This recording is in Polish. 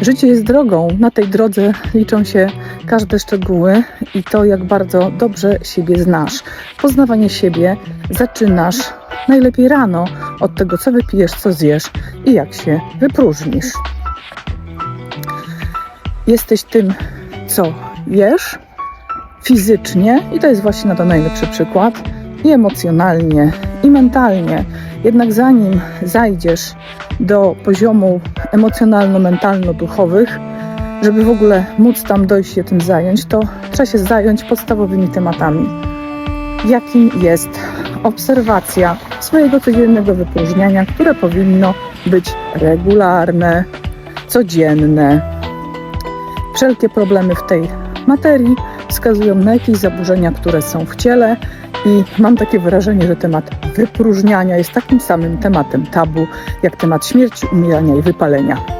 Życie jest drogą. Na tej drodze liczą się każde szczegóły i to, jak bardzo dobrze siebie znasz. Poznawanie siebie zaczynasz najlepiej rano od tego, co wypijesz, co zjesz i jak się wypróżnisz. Jesteś tym, co jesz fizycznie, i to jest właśnie na to najlepszy przykład, i emocjonalnie, i mentalnie. Jednak zanim zajdziesz do poziomu emocjonalno-mentalno-duchowych, żeby w ogóle móc tam dojść się tym zająć, to trzeba się zająć podstawowymi tematami. Jakim jest obserwacja swojego codziennego wypróżniania, które powinno być regularne, codzienne. Wszelkie problemy w tej materii wskazują na jakieś zaburzenia, które są w ciele i mam takie wrażenie, że temat wypróżniania jest takim samym tematem tabu, jak temat śmierci, umierania i wypalenia.